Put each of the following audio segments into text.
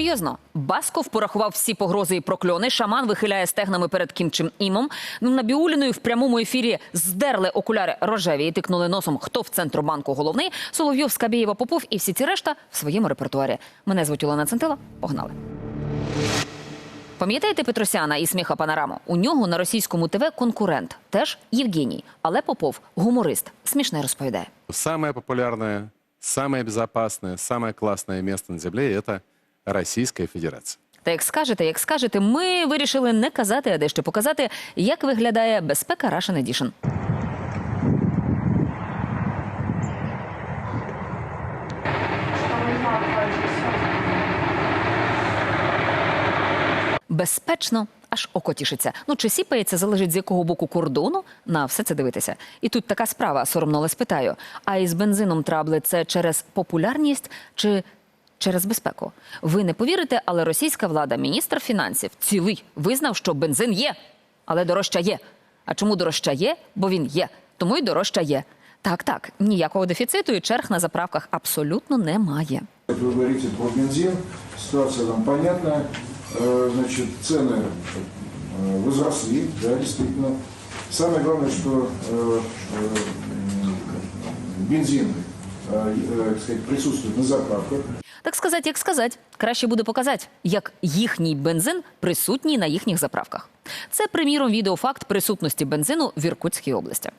Серйозно, Басков порахував всі погрози і прокльони. Шаман вихиляє стегнами перед Кім Чим Імом. Ну, Набіуліною в прямому ефірі здерли окуляри рожеві і тикнули носом, хто в центробанку головний. Соловйов, Скабєєва, Попов і всі ці решта в своєму репертуарі. Мене звуть Олена Центила. Погнали. Пам'ятаєте Петросяна і сміха панораму? У нього на російському ТВ конкурент, теж Євгеній, але Попов гуморист. Смішне розповідає. Самое популярное, самое безопасное, самое классное место на Земле – это Российская Федерация. Та як скажете, як скажете, ми вирішили не казати, а дещо показати, як виглядає безпека Russian Edition. Безпечно. Аж око тішиться. Ну чи сіпається, залежить з якого боку кордону на все це дивитися. І тут така справа, соромно але спитаю. А із бензином трабли це через популярність чи через безпеку? Ви не повірите, але російська влада, міністр фінансів, цілий визнав, що бензин є, але дорожча є. А чому дорожча є? Бо він є. Тому й дорожча є. Так, так, ніякого дефіциту і черг на заправках абсолютно немає. Вы говорите про бензин, ситуация там понятная. Э, Значит, цены э, возросли, да, действительно. Самое главное, что э, э, м, бензин э, э, так сказать, присутствует на заправках. Так сказати, як сказати, краще буде показати, як їхній бензин присутній на їхніх заправках. Це, приміром, відеофакт присутності бензину в Іркутській області.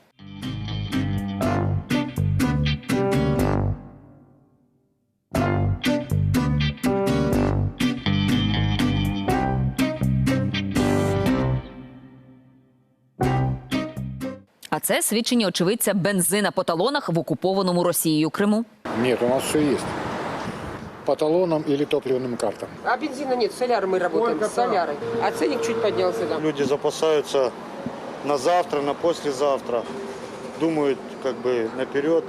А це свідчення очевидця бензина по талонах в окупованому Росією Криму. Нет, у нас все есть По талонам или топливным картам. А бензина нет, соляр мы работаем, с солярой. А ценник чуть поднялся, да. Люди запасаются на завтра, на послезавтра, думают как бы наперед,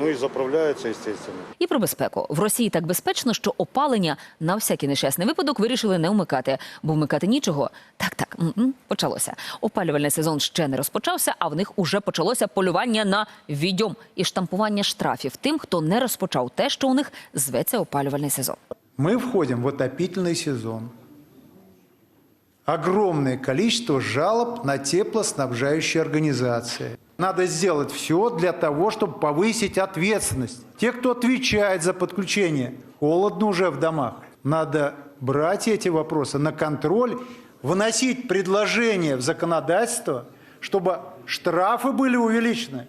ну и заправляются, естественно. І про безпеку в Росії так безпечно, що опалення на всякий нещасний випадок вирішили не вмикати, бо вмикати нічого. Так, так почалося. Опалювальний сезон ще не розпочався, а в них уже почалося полювання на відьом і штампування штрафів тим, хто не розпочав те, що у них зветься опалювальний сезон. Мы входим в отопительный сезон. Огромное количество жалоб на теплоснабжающие организации. Надо сделать все для того, чтобы повысить ответственность. Те, кто отвечает за подключение, холодно уже в домах. Надо брать эти вопросы на контроль, вносить предложения в законодательство, чтобы штрафы были увеличены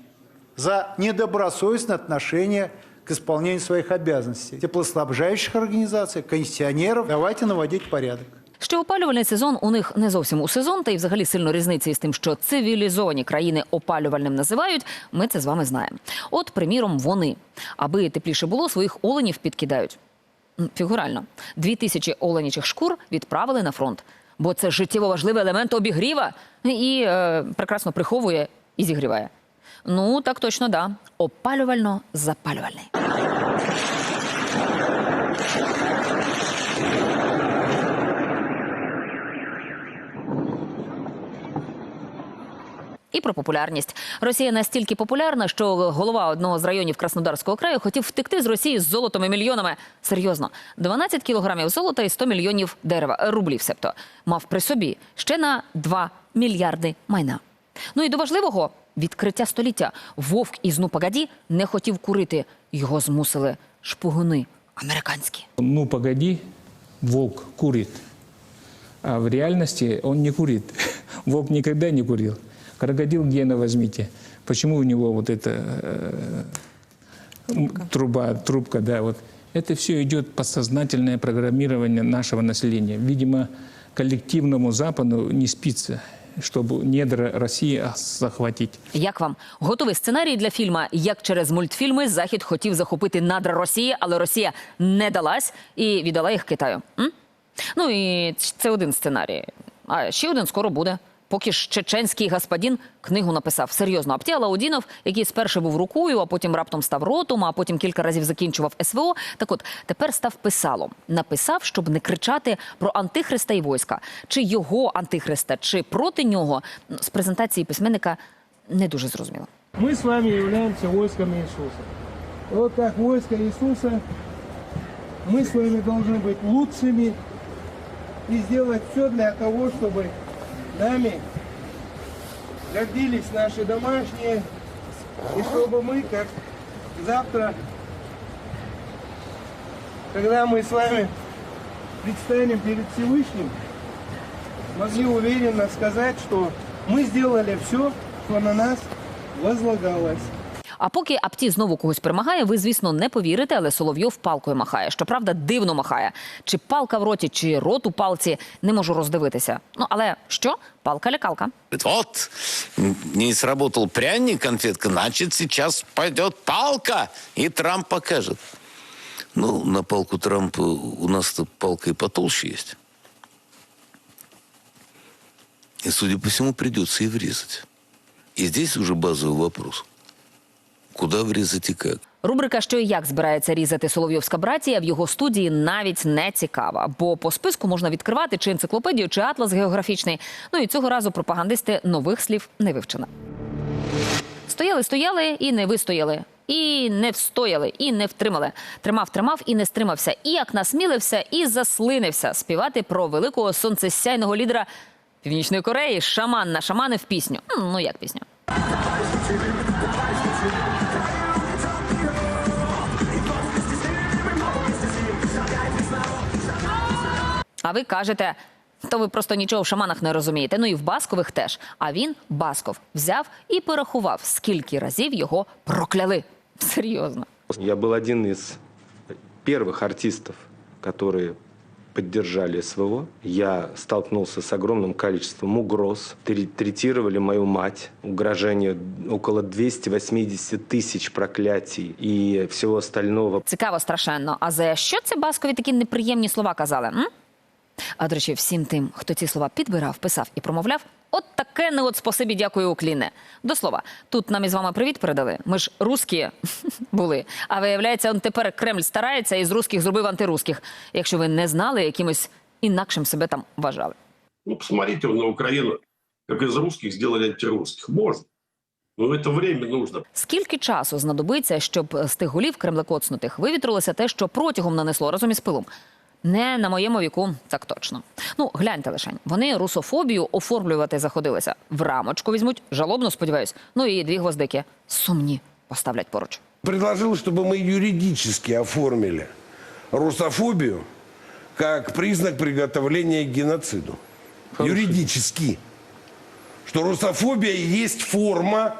за недобросовестное отношение к исполнению своих обязанностей. Теплоснабжающих организаций, кондиционеров. Давайте наводить порядок. Що опалювальний сезон у них не зовсім у сезон, та й взагалі сильно різниці з тим, що цивілізовані країни опалювальним називають. Ми це з вами знаємо. От, приміром, вони, аби тепліше було, своїх оленів підкидають. Фігурально, дві тисячі оленячих шкур відправили на фронт, бо це життєво важливий елемент обігріва і е, прекрасно приховує і зігріває. Ну так точно да. Опалювально-запалювальний. І про популярність. Росія настільки популярна, що голова одного з районів Краснодарського краю хотів втекти з Росії з золотом і мільйонами. Серйозно, 12 кілограмів золота і 100 мільйонів дерева, рублів, себто мав при собі ще на 2 мільярди майна. Ну і до важливого відкриття століття. Вовк із «Ну, погоді» не хотів курити. Його змусили шпигуни американські. Ну, погоди, волк курит. А в реальности он не курит. Волк никогда не курил. Крокодил гена возьмите. Почему у него вот эта э, м, труба, трубка, да, вот. Это все идет подсознательное программирование нашего населения. Видимо, коллективному Западу не спится, чтобы недра России захватить. Як вам готовий сценарій для фільма? Як через мультфільми Захід хотів захопити надра Росії, але Росія не далась і віддала їх Китаю? М? Ну і це один сценарій. А ще один скоро буде. Поки ж чеченський господин книгу написав серйозно. Аптія Лаудінов, який спершу був рукою, а потім раптом став ротом, а потім кілька разів закінчував СВО. Так от тепер став писалом. Написав, щоб не кричати про антихриста і войска, чи його антихриста, чи проти нього. З презентації письменника не дуже зрозуміло. Мы с вами являемся войском Иисуса. И вот как войско Иисуса мы с вами должны быть лучшими и сделать все для того, чтобы нами гордились наши домашние, и чтобы мы, как завтра, когда мы с вами предстанем перед Всевышним, могли уверенно сказать, что мы сделали все, что на нас возлагалось. А поки Апті знову когось перемагає, ви, звісно, не повірите, але Соловйов палкою махає. Щоправда, дивно махає. Чи палка в роті, чи рот у палці, не можу роздивитися. Ну, але що? Палка-лякалка. Вот, не сработал пряник, конфетка, значит, сейчас пойдет палка, и Трамп покажет. Ну, на палку Трампа у нас-то палка и потолще есть. И, судя по всему, придется и врезать. И здесь уже базовый вопрос. Куда врезать и как? Рубрика Що і як збирається різати Соловйовська братія в його студії навіть не цікава, бо по списку можна відкривати чи енциклопедію, чи атлас географічний. Ну і цього разу пропагандисти нових слів не вивчено. Стояли, стояли і не вистояли. І не встояли, і не втримали. Тримав, тримав і не стримався. І як насмілився, і заслинився співати про великого сонцесяйного лідера Північної Кореї шаман на шамани в пісню. Ну як пісню? А ви кажете, то ви просто нічого в шаманах не розумієте. Ну і в баскових теж. А він, Басков, взяв і порахував, скільки разів його прокляли. Серйозно. Я был один из первых артистов, которые поддержали СВО. Я столкнулся с огромным количеством угроз. Тре- Третировали мою мать. Угрожение около 280 тысяч проклятий и всего остального. Цікаво страшенно. А за що це баскові такі неприємні слова казали? М? А до речі, всім тим, хто ці слова підбирав, писав і промовляв, от таке не от спасибі, дякую, укліне. До слова, тут нам із вами привіт передали. Ми ж русські були. А виявляється, он тепер Кремль старається і з русських зробив антирусських. Якщо ви не знали, якимось інакшим себе там вважали. Ну, посмотрите на Украину, как из русских сделали антирусских. Можно. Но это время нужно. Скільки часу знадобиться, щоб з тих голів кремлекоцнутих вивітрилося те, що протягом нанесло разом із пилом? Не на моєму віку, так точно. Ну, гляньте лишень. Вони русофобію оформлювати заходилися. В рамочку візьмуть, жалобно сподіваюсь. Ну і дві гвоздики сумні поставлять поруч. предложил, чтобы мы юридически оформили русофобию как признак приготовления к геноциду. Юридически. Что русофобия есть форма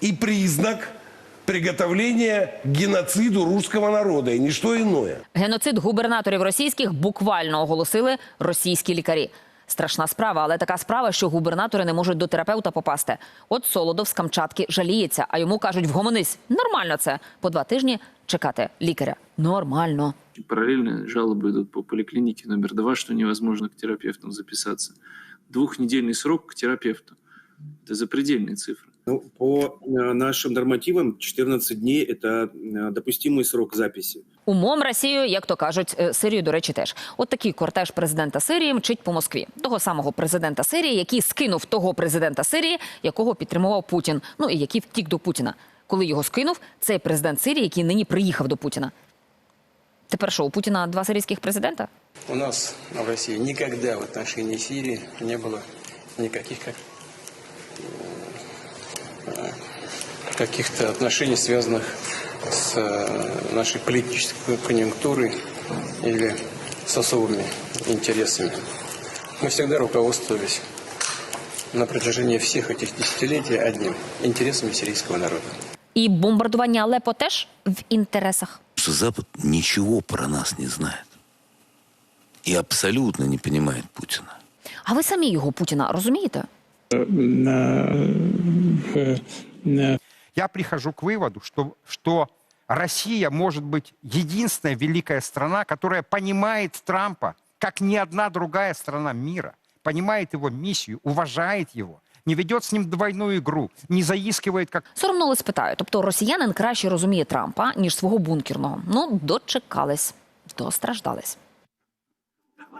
и признак приготовления к геноциду русского народа, и ничто иное. Геноцид губернаторів російських буквально оголосили російські лікарі. Страшна справа, але така справа, що губернатори не можуть до терапевта попасти. От Солодов з Камчатки жаліється, а йому кажуть, вгомонись. Нормально це. По два тижні чекати лікаря. Нормально. Параллельно жалобы идут по поликлинике номер два, что невозможно к терапевтам записаться. Двухнедельный срок к терапевту. Это запредельные цифры. Ну, по э, нашим нормативам 14 дней – это э, допустимый срок записи. Умом Росію, як то кажуть, е, Сирію, до речі, теж. От такий кортеж президента Сирії мчить по Москві. Того самого президента Сирії, який скинув того президента Сирії, якого підтримував Путін. Ну і який втік до Путіна. Коли його скинув, цей президент Сирії, який нині приїхав до Путіна. Тепер що, у Путіна два сирійських президента? У нас в России никогда в отношении Сирии не было никаких как, э, каких-то отношений, связанных с э, нашей политической конъюнктурой или с особыми интересами. Мы всегда руководствовались на протяжении всех этих десятилетий одним – интересами сирийского народа. І бомбардування Алепо теж в інтересах. Что Запад ничего про нас не знает. И абсолютно не понимает Путина. А ви самі його Путіна розумієте? Я прихожу к выводу, что, что Россия может быть единственная великая страна, которая понимает Трампа, как ни одна другая страна мира, понимает его миссию, уважает его, не ведет с ним двойную игру, не заискивает как Соромно але спитаю. Тобто росіянин краще розуміє Трампа, ніж свого бункерного. Ну, дочекались, достраждались.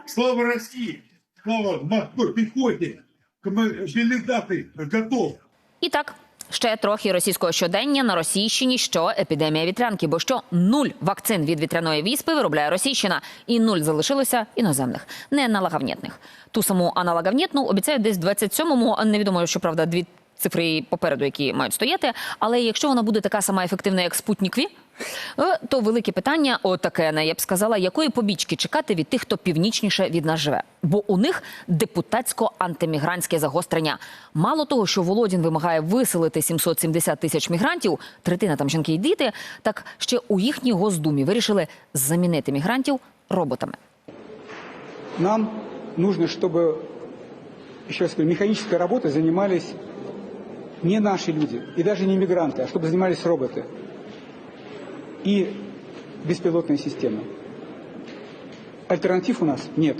Слава России! Слава морской пехоте! Командир- Железный готов! І так, Ще трохи російського щодення на Російщині, що епідемія вітрянки, бо що нуль вакцин від вітряної віспи виробляє Російщина, і нуль залишилося іноземних, не аналоговнітних. Ту саму аналагавнітну обіцяють десь в 27-му, невідомо, що правда, дві цифри попереду, які мають стояти. Але якщо вона буде така сама ефективна, як Спутнік Ві, то велике питання, отаке, я б сказала, якої побічки чекати від тих, хто північніше від нас живе. Бо у них депутатсько-антимігрантське загострення. Мало того, що Володін вимагає виселити 770 тисяч мігрантів, третина там жінки і діти, так ще у їхній Госдумі вирішили замінити мігрантів роботами. Нам нужно, чтобы, еще раз говорю, механической работой занимались не наши люди и даже не мигранты, а чтобы занимались роботы и беспилотные системы. Альтернатив у нас нет.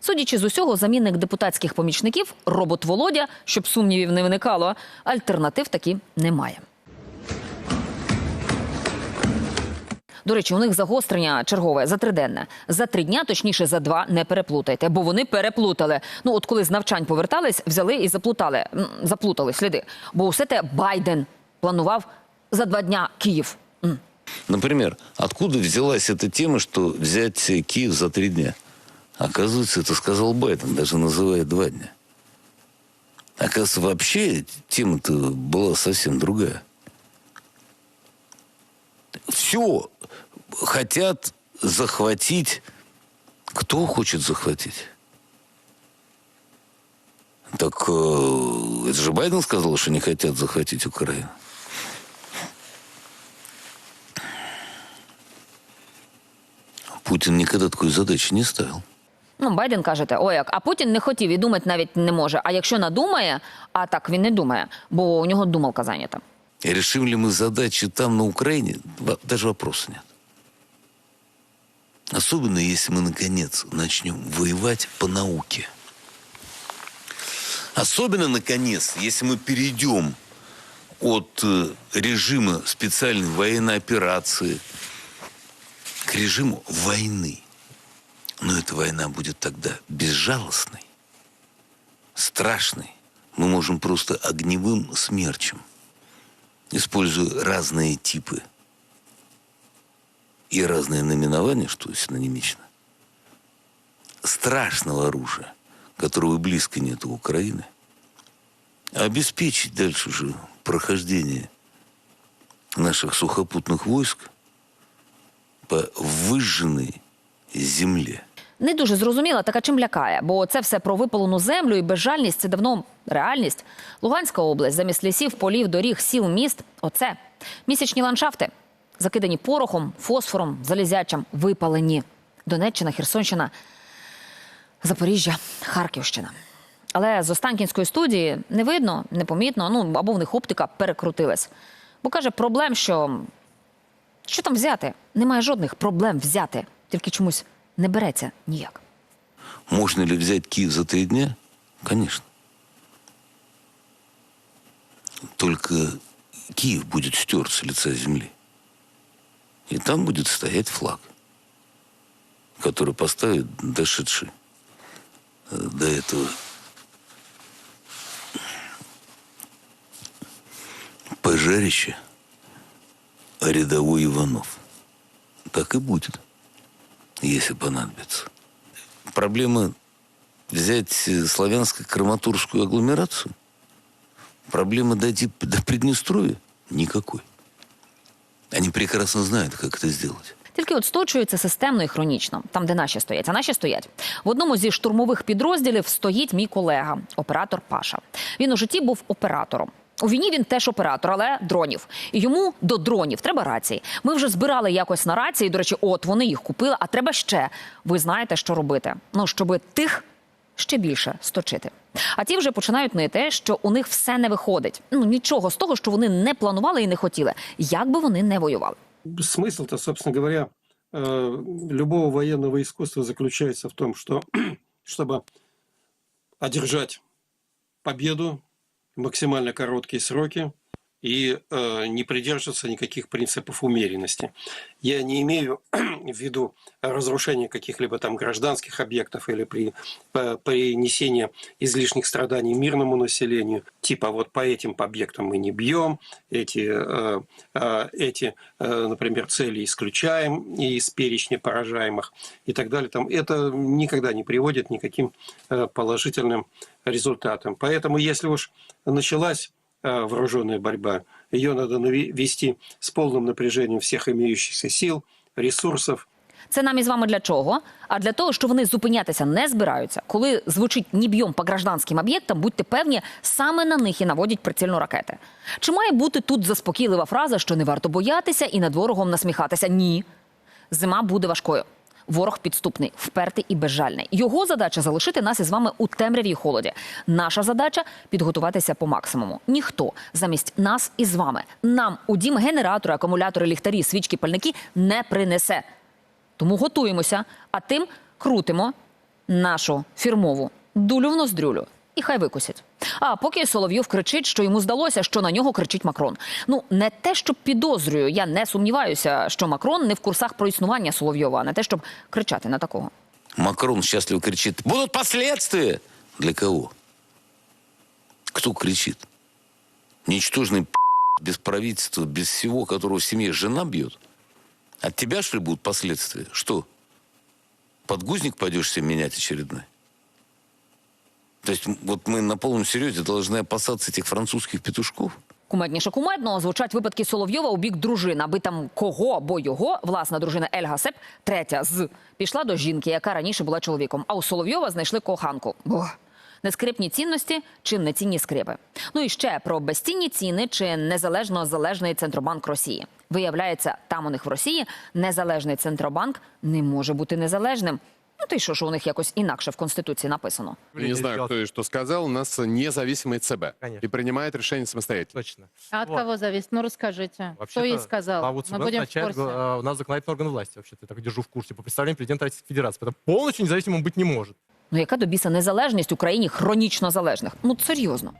Судячи з усього, замінник депутатських помічників робот Володя, щоб сумнівів не виникало, альтернатив таки немає. До речі, у них загострення чергове за триденне. За три дня, точніше за два, не переплутайте, бо вони переплутали. Ну от коли з навчань повертались, взяли і заплутали, заплутали сліди. Бо усе те Байден планував за два дня Київ. Например, откуда взялась эта тема, что взять Киев за три дня? Оказывается, это сказал Байден, даже называя два дня. Оказывается, вообще тема-то была совсем другая. Все хотят захватить. Кто хочет захватить? Так э, это же Байден сказал, что не хотят захватить Украину. Путин никогда такой задачи не ставил. Ну, Байден кажете, о як, а Путін не хотів і думати навіть не може. А якщо надумає, а так він не думає, бо у нього думалка зайнята. И решим ли мы задачи там, на Украине, во- даже вопроса нет. Особенно, если мы, наконец, начнем воевать по науке. Особенно, наконец, если мы перейдем от э, режима специальной военной операции к режиму войны. Но эта война будет тогда безжалостной, страшной. Мы можем просто огневым смерчем используя разные типы и разные наименования, что синонимично, страшного оружия, которого близко нет у Украины, обеспечить дальше уже прохождение наших сухопутных войск по выжженной земле. Не дуже зрозуміла, така чим лякає, бо це все про випалену землю і безжальність це давно реальність. Луганська область замість лісів, полів, доріг, сіл, міст оце місячні ландшафти, закидані порохом, фосфором, залізячам, випалені. Донеччина, Херсонщина, Запоріжжя, Харківщина. Але з Останкінської студії не видно, непомітно, ну або в них оптика перекрутилась. Бо каже, проблем, що що там взяти? Немає жодних проблем взяти, тільки чомусь не береться ніяк. Можно ли взять Киев за три дня? Конечно. Только Киев будет стерт с лица земли. И там будет стоять флаг, который поставит дошедший э, до этого пожарище рядовой Иванов. Так и будет, если понадобится. Проблема взять э, славянско-краматорскую агломерацию? Проблема дойти до Приднестровья? Никакой. Они прекрасно знают, как это сделать. Тільки от сточується системно і хронічно, там, де наші стоять. А наші стоять. В одному зі штурмових підрозділів стоїть мій колега, оператор Паша. Він у житті був оператором. У війні він теж оператор, але дронів. І йому до дронів треба рації. Ми вже збирали якось на рації. До речі, от вони їх купили, а треба ще. Ви знаєте, що робити. Ну, щоб тих ще більше сточити. А ті вже починають нити, що у них все не виходить. Ну нічого з того, що вони не планували і не хотіли, як би вони не воювали. Смысл-то, собственно говоря, э, любого военного искусства заключается в том, что чтобы одержать победу в максимально короткие сроки, и э, не придерживаться никаких принципов умеренности. Я не имею в виду разрушение каких-либо там гражданских объектов или при, э, принесение излишних страданий мирному населению. Типа вот по этим объектам мы не бьем, эти, э, э, эти э, например, цели исключаем из перечня поражаемых и так далее. Там, это никогда не приводит к каким э, положительным результатам. Поэтому если уж началась вооруженная борьба, ее надо вести с полным напряжением всех имеющихся сил, ресурсов, Це нам із вами для чого? А для того, що вони зупинятися не збираються. Коли звучить «не б'єм по гражданським об'єктам, будьте певні, саме на них і наводять прицільно ракети. Чи має бути тут заспокійлива фраза, що не варто боятися і над ворогом насміхатися? Ні. Зима буде важкою. Ворог підступний, впертий і безжальний. Його задача залишити нас із вами у темряві й холоді. Наша задача підготуватися по максимуму. Ніхто замість нас із вами нам у дім генератори, акумулятори, ліхтарі, свічки, пальники не принесе. Тому готуємося, а тим крутимо нашу фірмову дулю в ноздрюлю. І хай викусять. А поки Соловйов кричить, що йому здалося, що на нього кричить Макрон. Ну не те, щоб підозрюю, я не сумніваюся, що Макрон не в курсах про існування Соловйова, а не те, щоб кричати на такого. Макрон счастливо кричит, будут последствия. Для кого? Кто кричит? Ничтожный без правительства, без всего, которого в семье жена бьет? От тебя, что ли, будут последствия? Что? Подгузник пойдешь себе менять очередной? То есть вот мы на полном серьезе должны опасаться этих французских петушков? Кумедніше кумедно звучать випадки Соловйова у бік дружин, аби там кого або його власна дружина Ельга Сеп, третя з пішла до жінки, яка раніше була чоловіком. А у Соловйова знайшли коханку. Бо нескрипні цінності чи нецінні скрипи. Ну і ще про безцінні ціни чи незалежно залежний центробанк Росії. Виявляється, там у них в Росії незалежний центробанк не може бути незалежним. Ну ти що ж у них якось інакше в конституції написано. Не знаю, кто и что сказал, у нас независимый ЦБ. И принимает решение самостоятельно. Точно. А от кого зависит? Ну расскажите. Кто ей сказал? Главу ЦБ Мы будем в назначает, курсе. э, у нас законодательный орган власти, вообще-то, я так держу в курсе, по представлению президента Российской Федерации. Поэтому полностью независимым быть не может. Ну яка до біса незалежність Україні хронічно залежних? Ну серйозно.